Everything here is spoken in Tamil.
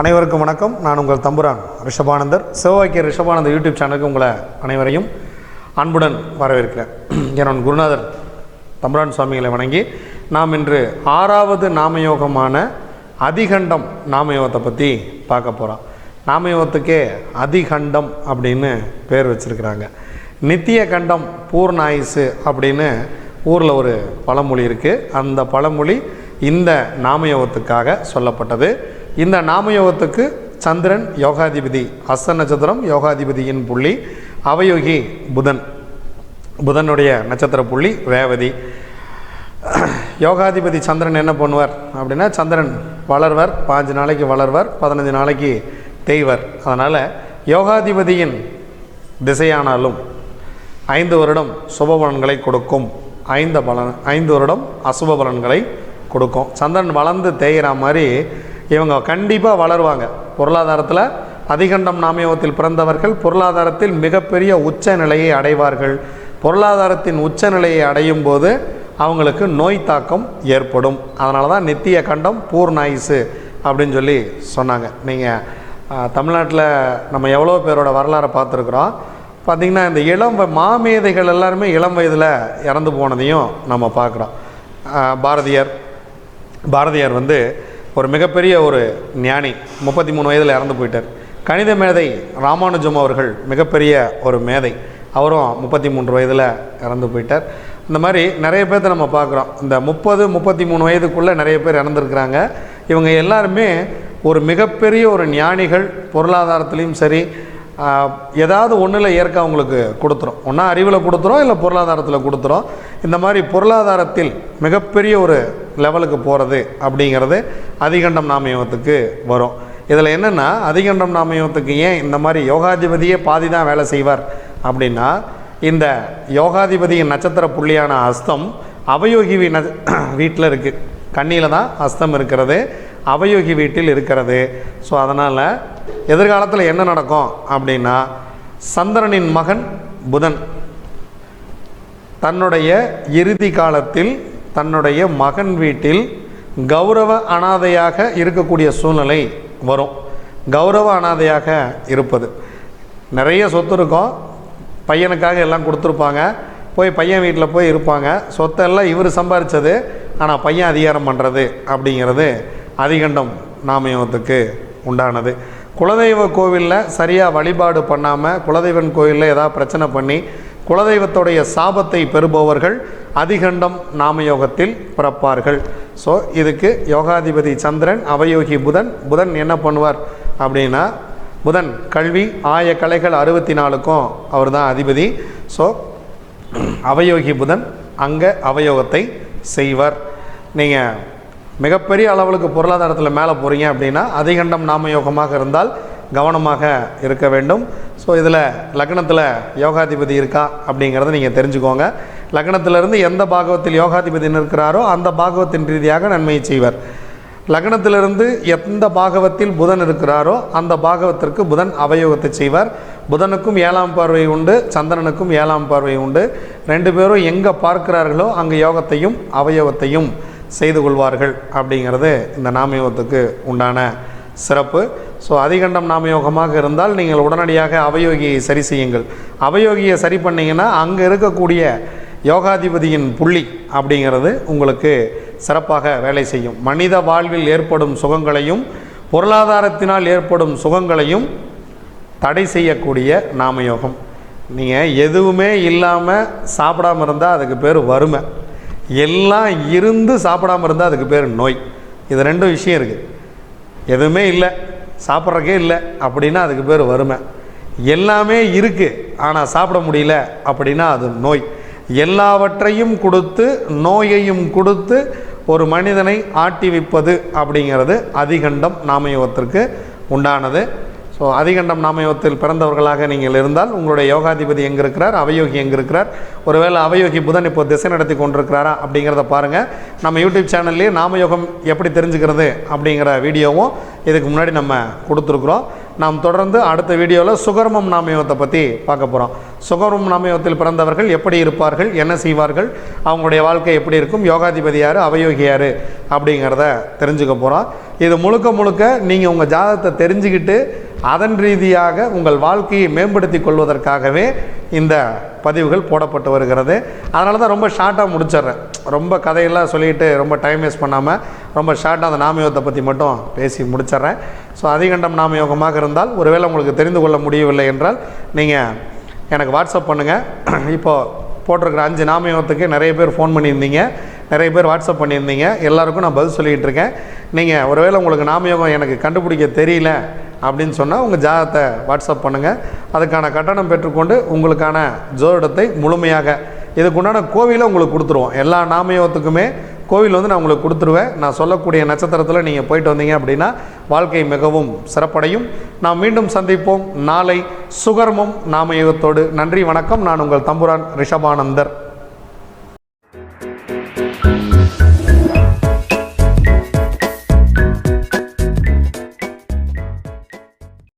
அனைவருக்கும் வணக்கம். நான் உங்கள் தம்புரான் ரிஷபானந்தர். சிவவாக்கிய ரிஷபானந்தர் யூடியூப் சேனலுக்கு உங்களை அனைவரையும் அன்புடன் வரவேற்கிறேன். என்னோட குருநாதர் தம்புரான் சுவாமிகளை வணங்கி நாம் இன்று ஆறாவது நாமயோகமான அதிகண்டம் நாமயோகத்தை பற்றி பார்க்க போகிறோம் நாமயோகத்துக்கே அதிகண்டம் அப்படின்னு பேர் வச்சுருக்கிறாங்க. நித்திய கண்டம் பூர்ண ஆயுசு அப்படின்னு ஊரில் ஒரு பழமொழி இருக்குது அந்த பழமொழி இந்த நாமயோகத்துக்காக சொல்லப்பட்டது. இந்த நாமயோகத்துக்கு சந்திரன் யோகாதிபதி அஸ்த நட்சத்திரம் யோகாதிபதியின் புள்ளி அவயோகி புதன் புதனுடைய நட்சத்திர புள்ளி ரேவதி. யோகாதிபதி சந்திரன் என்ன பண்ணுவார் அப்படின்னா சந்திரன் வளர்வர் பாஞ்சு நாளைக்கு வளர்வர் பதினஞ்சு நாளைக்கு தேய்வர். அதனால் யோகாதிபதியின் திசையானாலும் ஐந்து வருடம் சுப பலன்களை கொடுக்கும். ஐந்து பலன் ஐந்து வருடம் அசுப பலன்களை கொடுக்கும். சந்திரன் வளர்ந்து தேய்கிற மாதிரி இவங்க கண்டிப்பாக வளருவாங்க. பொருளாதாரத்தில் அதிகண்டம் நாமயோகத்தில் பிறந்தவர்கள் பொருளாதாரத்தில் மிகப்பெரிய உச்ச நிலையை அடைவார்கள். பொருளாதாரத்தின் உச்ச நிலையை அடையும் போது அவங்களுக்கு நோய் தாக்கம் ஏற்படும். அதனால தான் நித்திய கண்டம் பூர்ணாயுசு அப்படின்னு சொல்லி சொன்னாங்க. நீங்கள் தமிழ்நாட்டில் நம்ம எவ்வளோ பேரோட வரலாறை பார்த்துருக்குறோம். பார்த்திங்கன்னா இந்த இளம் வ- மாமேதைகள் எல்லாருமே இளம் வயதில் இறந்து போனதையும் நம்ம பார்க்குறோம். பாரதியார் பாரதியார் வந்து ஒரு மிகப்பெரிய ஒரு ஞானி முப்பத்தி மூணு வயதில் இறந்து போயிட்டார். கணித மேதை ராமானுஜம் அவர்கள் மிகப்பெரிய ஒரு மேதை. அவரும் முப்பத்தி மூன்று வயதில் இறந்து போயிட்டார். இந்த மாதிரி நிறைய பேர்த்த நம்ம பார்க்குறோம். இந்த முப்பது முப்பத்தி மூணு வயதுக்குள்ளே நிறைய பேர் இறந்துருக்குறாங்க. இவங்க எல்லாருமே ஒரு மிகப்பெரிய ஒரு ஞானிகள் பொருளாதாரத்துலேயும் சரி ஏதாவது ஒன்றில் ஏற்க அவங்களுக்கு கொடுத்துரும். ஒன்றா அறிவில் கொடுத்துரும் இல்லை பொருளாதாரத்தில் கொடுத்துரும். இந்த மாதிரி பொருளாதாரத்தில் மிகப்பெரிய ஒரு லெவலுக்கு போகிறது அப்படிங்கிறது அதிகண்டம் நாமயத்துக்கு வரும். இதில் என்னென்னா அதிகண்டம் நாமயத்துக்கு ஏன் இந்த மாதிரி யோகாதிபதியே பாதி தான் வேலை செய்வார் அப்படின்னா இந்த யோகாதிபதியின் நட்சத்திர புள்ளியான அஸ்தம் அவயோகி வீ ந வீட்டில் இருக்குது கண்ணியில் தான் அஸ்தம் இருக்கிறது அவயோகி வீட்டில் இருக்கிறது. ஸோ அதனால் எதிர்காலத்தில் என்ன நடக்கும் அப்படின்னா சந்திரனின் மகன் புதன் தன்னுடைய இறுதி காலத்தில் தன்னுடைய மகன் வீட்டில் கௌரவ அனாதையாக இருக்கக்கூடிய சூழ்நிலை வரும். கௌரவ அனாதையாக இருப்பது. நிறைய சொத்து இருக்கும். பையனுக்காக எல்லாம் கொடுத்துருப்பாங்க. போய் பையன் வீட்டில் போய் இருப்பாங்க. சொத்தெல்லாம் இவர் சம்பாரித்தது ஆனால் பையன் அதிகாரம் பண்ணுறது அப்படிங்கிறது அதிகண்டம் நாமயத்துக்கு உண்டானது. குலதெய்வ கோவிலில் சரியாக வழிபாடு பண்ணாமல் குலதெய்வன் கோவிலில் ஏதாவது பிரச்சனை பண்ணி குலதெய்வத்துடைய சாபத்தை பெறுபவர்கள் அதிகண்டம் நாமயோகத்தில் பிறப்பார்கள். ஸோ இதுக்கு யோகாதிபதி சந்திரன் அவயோகி புதன் புதன் என்ன பண்ணுவார் அப்படின்னா புதன் கல்வி ஆய கலைகள் அறுபத்தி நாலுக்கும் அவர் தான் அதிபதி. ஸோ அவயோகி புதன் அங்கே அவயோகத்தை செய்வார். நீங்கள் மிகப்பெரிய அளவுக்கு பொருளாதாரத்தில் மேலே போகிறீங்க அப்படின்னா அதிகண்டம் நாம யோகமாக இருந்தால் கவனமாக இருக்க வேண்டும். ஸோ இதில் லக்னத்தில் யோகாதிபதி இருக்கா அப்படிங்கிறத நீங்கள் தெரிஞ்சுக்கோங்க. லக்னத்திலிருந்து எந்த பாகவத்தில் யோகாதிபதி இருக்கிறாரோ அந்த பாகவத்தின் ரீதியாக நன்மையை செய்வர். லக்னத்திலிருந்து எந்த பாகவத்தில் புதன் இருக்கிறாரோ அந்த பாகவத்திற்கு புதன் அவயோகத்தை செய்வார். புதனுக்கும் ஏழாம் பார்வை உண்டு சந்திரனுக்கும் ஏழாம் பார்வை உண்டு. ரெண்டு பேரும் எங்கே பார்க்கிறார்களோ அங்கே யோகத்தையும் அவயோகத்தையும் செய்து கொள்வார்கள் அப்படிங்கிறது இந்த நாமயோகத்துக்கு உண்டான சிறப்பு. ஸோ அதிகண்டம் நாமயோகமாக இருந்தால் நீங்கள் உடனடியாக அவயோகியை சரி செய்யுங்கள். அவயோகியை சரி பண்ணிங்கன்னா அங்கே இருக்கக்கூடிய யோகாதிபதியின் புள்ளி அப்படிங்கிறது உங்களுக்கு சிறப்பாக வேலை செய்யும். மனித வாழ்வில் ஏற்படும் சுகங்களையும் பொருளாதாரத்தினால் ஏற்படும் சுகங்களையும் தடை செய்யக்கூடிய நாமயோகம். நீங்கள் எதுவுமே இல்லாமல் சாப்பிடாம இருந்தால் அதுக்கு பேர் வறுமை. எல்லாம் இருந்து சாப்பிடாம இருந்தால் அதுக்கு பேர் நோய். இது ரெண்டும் விஷயம் இருக்குது எதுவுமே இல்லை. சாப்பிட்றக்கே இல்லை. அப்படின்னா அதுக்கு பேர் வறுமை. எல்லாமே இருக்குது ஆனால் சாப்பிட முடியல அப்படின்னா அது நோய். எல்லாவற்றையும் கொடுத்து நோயையும் கொடுத்து ஒரு மனிதனை ஆட்டி வைப்பது அப்படிங்கிறது அதிகண்டம் நாமயோகத்திற்கு உண்டானது. ஸோ அதிகண்டம் நாமயோகத்தில் பிறந்தவர்களாக நீங்கள் இருந்தால் உங்களுடைய யோகாதிபதி எங்கே இருக்கிறார் அவயோகி எங்கே இருக்கிறார் ஒருவேளை அவயோகி புதன் இப்போ திசை நடத்தி கொண்டிருக்கிறாரா அப்படிங்கிறத பாருங்கள் நம்ம யூடியூப் சேனல்லையே நாமயோகம் எப்படி தெரிஞ்சுக்கிறது அப்படிங்கிற வீடியோவும் இதுக்கு முன்னாடி நம்ம கொடுத்துருக்குறோம். நாம் தொடர்ந்து அடுத்த வீடியோவில் சுகர்மம் நாமயோகத்தை பற்றி பார்க்க போகிறோம் சுகர்மம் நாமயோகத்தில் பிறந்தவர்கள் எப்படி இருப்பார்கள்? என்ன செய்வார்கள்? அவங்களுடைய வாழ்க்கை எப்படி இருக்கும்? யோகாதிபதி யார்? அவயோகி யார்? அப்படிங்கிறத தெரிஞ்சுக்க போகிறோம் இது முழுக்க முழுக்க நீங்கள் உங்கள் ஜாதகத்தை தெரிஞ்சுக்கிட்டு அதன் ரீதியாக உங்கள் வாழ்க்கையை மேம்படுத்தி கொள்வதற்காகவே இந்த பதிவுகள் போடப்பட்டு வருகிறது. அதனால தான் ரொம்ப ஷார்ட்டாக முடிச்சிடுறேன். ரொம்ப கதையெல்லாம் சொல்லிட்டு ரொம்ப டைம் வேஸ்ட் பண்ணாமல் ரொம்ப ஷார்ட்டாக அந்த நாமயோகத்தை பற்றி மட்டும் பேசி முடிச்சிடுறேன். ஸோ அதிகண்டம் நாமயோகமாக இருந்தால் ஒருவேளை உங்களுக்கு தெரிந்து கொள்ள முடியவில்லை என்றால் நீங்கள் எனக்கு வாட்ஸ்அப் பண்ணுங்கள் இப்போது போட்டிருக்கிற அஞ்சு நாமயோகத்துக்கு நிறைய பேர் ஃபோன் பண்ணியிருந்தீங்க. நிறைய பேர் வாட்ஸ்அப் பண்ணியிருந்தீங்க. எல்லாருக்கும் நான் பதில் சொல்லிகிட்டு இருக்கேன். நீங்கள் ஒருவேளை உங்களுக்கு நாமயோகம் எனக்கு கண்டுபிடிக்க தெரியல அப்படின்னு சொன்னால் உங்கள் ஜாதகத்தை வாட்ஸ்அப் பண்ணுங்கள் அதுக்கான கட்டணம் பெற்றுக்கொண்டு உங்களுக்கான ஜோதிடத்தை முழுமையாக இதுக்குண்டான கோவிலை உங்களுக்கு கொடுத்துருவோம். எல்லா நாமயோகத்துக்குமே கோவில் வந்து நான் உங்களுக்கு கொடுத்துருவேன். நான் சொல்லக்கூடிய நட்சத்திரத்தில் நீங்கள் போயிட்டு வந்தீங்க அப்படின்னா வாழ்க்கை மிகவும் சிறப்படையும். நாம் மீண்டும் சந்திப்போம். நாளை சுகர்மம் நாமயோகத்தோடு. நன்றி வணக்கம். நான் உங்கள் தம்புரான் ரிஷபானந்தர்.